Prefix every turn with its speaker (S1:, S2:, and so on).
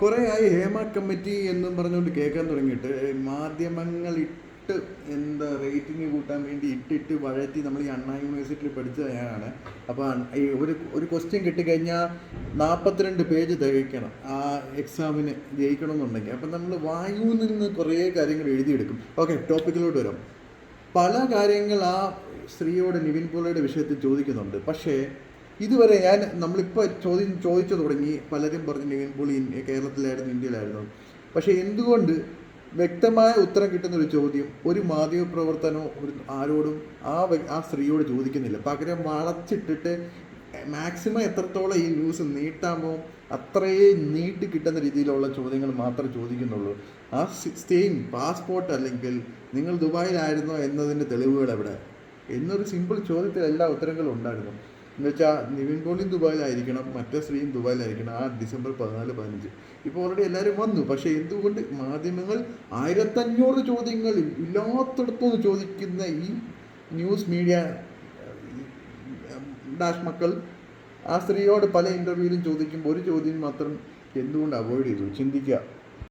S1: കുറേ ആയി ഹേമ കമ്മിറ്റി എന്നും പറഞ്ഞുകൊണ്ട് കേൾക്കാൻ തുടങ്ങിയിട്ട് മാധ്യമങ്ങൾ ഇട്ട് എന്താ റേറ്റിംഗ് കൂട്ടാൻ വേണ്ടി ഇട്ടിട്ട് വഴറ്റി നമ്മൾ ഈ അണ്ണാ യൂണിവേഴ്സിറ്റിയിൽ പഠിച്ചതാണ് അപ്പോൾ ഈ ഒരു ഒരു ക്വസ്റ്റ്യൻ കിട്ടിക്കഴിഞ്ഞാൽ നാൽപ്പത്തിരണ്ട് പേജ് തികയ്ക്കണം ആ എക്സാമിന് ജയിക്കണമെന്നുണ്ടെങ്കിൽ. അപ്പം നമ്മൾ വായുവിൽ നിന്ന് കുറേ കാര്യങ്ങൾ എഴുതിയെടുക്കും. ഓക്കെ ടോപ്പിക്കിലോട്ട് വരാം. പല കാര്യങ്ങൾ ആ സ്ത്രീയോട് നിവിൻ പോളയുടെ വിഷയത്തിൽ ചോദിക്കുന്നുണ്ട്. പക്ഷേ ഇതുവരെ ഞാൻ നമ്മളിപ്പോൾ ചോദ്യം ചോദിച്ചു തുടങ്ങി പലരും പറഞ്ഞിട്ടുണ്ടെങ്കിൽ നിവിൻ പോളി ഇന്ത്യ- കേരളത്തിലായിരുന്നു ഇന്ത്യയിലായിരുന്നു. പക്ഷേ എന്തുകൊണ്ട് വ്യക്തമായ ഉത്തരം കിട്ടുന്ന ഒരു ചോദ്യം ഒരു മാധ്യമ പ്രവർത്തനോ ഒരു ആരോടും ആ ആ സ്ത്രീയോട് ചോദിക്കുന്നില്ല. പകരം വളച്ചിട്ടിട്ട് മാക്സിമം എത്രത്തോളം ഈ ന്യൂസ് നീട്ടാമോ അത്രയും നീട്ടി കിട്ടുന്ന രീതിയിലുള്ള ചോദ്യങ്ങൾ മാത്രമേ ചോദിക്കുന്നുള്ളൂ. ആ സെയിം പാസ്പോർട്ട് അല്ലെങ്കിൽ നിങ്ങൾ ദുബായിലായിരുന്നോ എന്നതിന്റെ തെളിവുകൾ എവിടെ? എന്നൊരു സിമ്പിൾ ചോദ്യത്തിൽ എല്ലാ ഉത്തരങ്ങളും ഉണ്ടായിരുന്നു. എന്ന് വെച്ചാൽ നിവിൻ പോളിയും ദുബായിലായിരിക്കണം മറ്റേ സ്ത്രീയും ദുബായിലായിരിക്കണം ആ ഡിസംബർ പതിനാല് പതിനഞ്ച്. ഇപ്പോൾ ഓൾറെഡി എല്ലാവരും വന്നു പക്ഷേ എന്തുകൊണ്ട് മാധ്യമങ്ങൾ ആയിരത്തഞ്ഞൂറ് ചോദ്യങ്ങൾ ഇല്ലാത്തടത്തുനിന്ന് ചോദിക്കുന്ന ഈ ന്യൂസ് മീഡിയ ഡാഷ് മക്കൾ ആ സ്ത്രീയോട് പല ഇന്റർവ്യൂവിലും ചോദിക്കുമ്പോൾ ഒരു ചോദ്യം മാത്രം എന്തുകൊണ്ട് അവോയ്ഡ് ചെയ്തു? ചിന്തിക്കുക.